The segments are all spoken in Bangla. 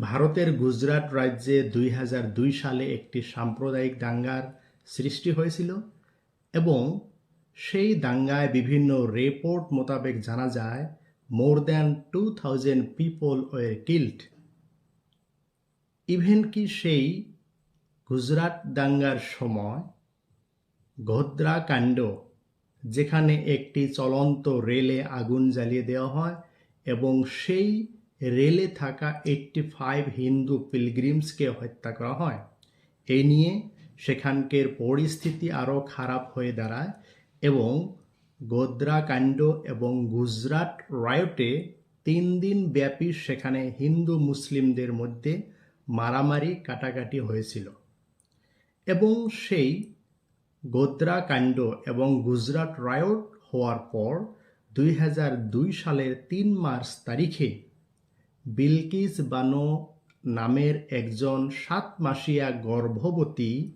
ভারতের গুজরাট রাজ্যে দুই হাজার দুই সালে একটি সাম্প্রদায়িক দাঙ্গার সৃষ্টি হয়েছিল এবং সেই দাঙ্গায় বিভিন্ন রিপোর্ট মোতাবেক জানা যায়, more than two thousand people were killed. Even কি সেই গুজরাট দাঙ্গার সময় কাণ্ড যেখানে একটি চলন্ত রেলে আগুন জ্বালিয়ে দেওয়া হয় এবং সেই রেলে থাকা এইট্টি ফাইভ হিন্দু পিলগ্রিমসকে হত্যা করা হয়। এই নিয়ে সেখানকার পরিস্থিতি আরও খারাপ হয়ে দাঁড়ায় এবং গোদ্রা কাণ্ড এবং গুজরাট রায়টে তিন দিন ব্যাপী সেখানে হিন্দু মুসলিমদের মধ্যে মারামারি, কাটাকাটি হয়েছিল। এবং সেই গোদ্রা কাণ্ড এবং গুজরাট রায়ট হওয়ার পর দুই হাজার দুই সালের তিন মার্চ তারিখে বিলকিস বানো নামের একজন সাত মাসিয়া গর্ভবতী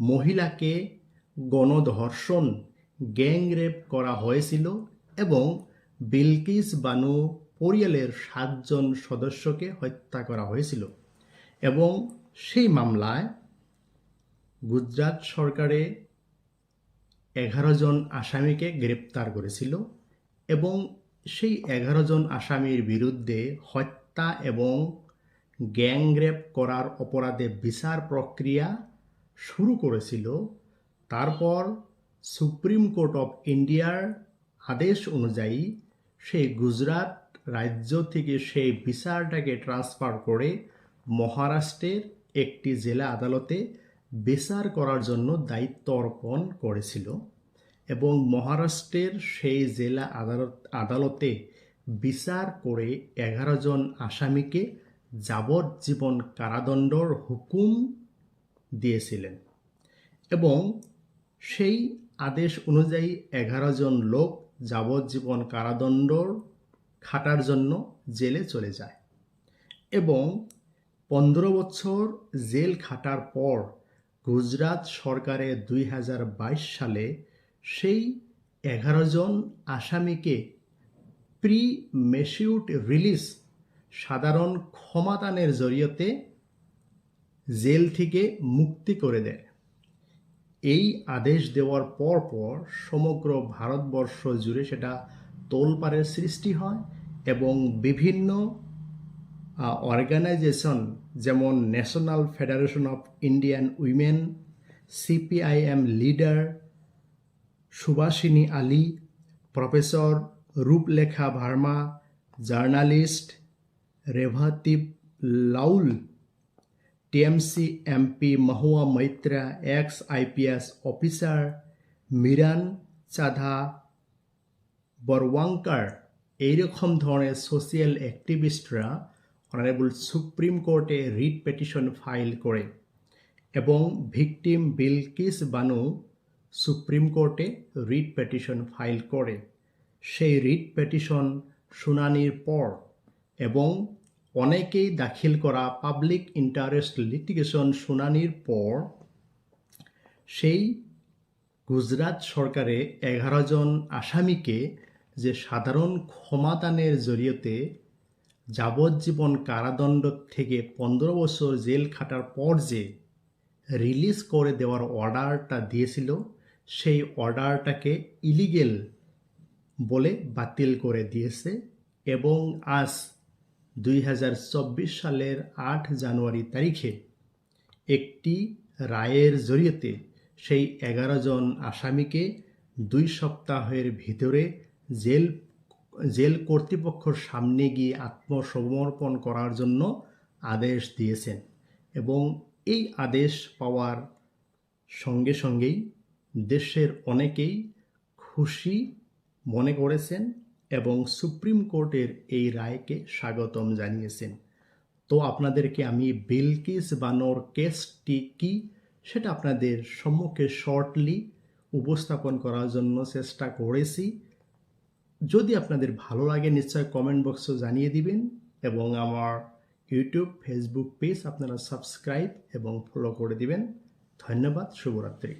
মহিলাকে গণধর্ষণ, গ্যাংরেপ করা হয়েছিল এবং বিলকিস বানু পরিয়ালের সাতজন সদস্যকে হত্যা করা হয়েছিল এবং সেই মামলায় গুজরাট সরকারে এগারো জন আসামিকে গ্রেপ্তার করেছিল এবং সেই এগারো জন আসামির বিরুদ্ধে হত্যা এবং গ্যাংরেপ করার অপরাধে বিচার প্রক্রিয়া শুরু করেছিল। তারপর সুপ্রিম কোর্ট অফ ইন্ডিয়ার আদেশ অনুযায়ী সেই গুজরাট রাজ্য থেকে সেই বিচারটাকে ট্রান্সফার করে মহারাষ্ট্রের একটি জেলা আদালতে বিচার করার জন্য দায়িত্ব অর্পণ করেছিল। এবং মহারাষ্ট্রের সেই জেলা আদালত, আদালতে বিচার করে এগারো জন আসামিকে যাবজ্জীবন কারাদণ্ডর হুকুম দিয়েছিলেন এবং সেই আদেশ অনুযায়ী এগারো জন লোক যাবজ্জীবন কারাদণ্ড খাটার জন্য জেলে চলে যায় এবং পনেরো বছর জেল খাটার পর গুজরাট সরকারের দুই সালে সেই এগারো জন আসামিকে প্রি মেসিউট রিলিজ সাধারণ ক্ষমাদানের জরিয়তে জেল থেকে মুক্তি করে দেয়। এই আদেশ দেওয়ার পর পর সমগ্র ভারতবর্ষ জুড়ে সেটা তোলপাড়ের সৃষ্টি হয় এবং বিভিন্ন অর্গানাইজেশন যেমন National Federation of Indian Women CPIM leader Subhashini Ali, professor Rooprekha Verma, journalist Revati Laul, TMC MP Mahua Moitra ex IPS officer Meeran Chadha Borwankar. এইরকম ধরনের সোশিয়াল অ্যাক্টিভিস্টরা অনারেবল সুপ্রিম কোর্টে রিট পেটিশন ফাইল করে এবং ভিকটিম বিলকিস বানু সুপ্রিম কোর্টে রিট পেটিশন ফাইল করে। সেই রিট পেটিশন শুনানির পর এবং অনেকেই দাখিল করা পাবলিক ইন্টারেস্ট লিটিগেশন শুনানির পর সেই গুজরাট সরকারে এগারো জন আসামিকে যে সাধারণ ক্ষমাদানের জরিয়তে যাবজ্জীবন কারাদণ্ড থেকে পনেরো বছর জেল খাটার পর যে রিলিজ করে দেওয়ার অর্ডারটা দিয়েছিল সেই অর্ডারটাকে ইলিগেল বলে বাতিল করে দিয়েছে এবং আজ দুই হাজার চব্বিশ সালের আট জানুয়ারি তারিখে একটি রায়ের জরিয়তে সেই এগারো জন আসামিকে দুই সপ্তাহের ভিতরে জেল জেল কর্তৃপক্ষর সামনে গিয়ে আত্মসমর্পণ করার জন্য আদেশ দিয়েছেন এবং এই আদেশ পাওয়ার সঙ্গে সঙ্গেই দেশের অনেকেই খুশি মনে করেছেন এবং সুপ্রিম কোর্টের এই রায়কে স্বাগতম জানিয়েছেন। তো আপনাদেরকে আমি বিলকিস বানোর কেসটি কি সেটা আপনাদের সম্মুখে শর্টলি উপস্থাপন করার জন্য চেষ্টা করেছি। যদি আপনাদের ভালো লাগে, নিশ্চয় কমেন্ট বক্সে জানিয়ে দিবেন এবং আমার ইউটিউব, ফেসবুক পেজ আপনারা সাবস্ক্রাইব এবং ফলো করে দিবেন। ধন্যবাদ, শুভরাত্রি।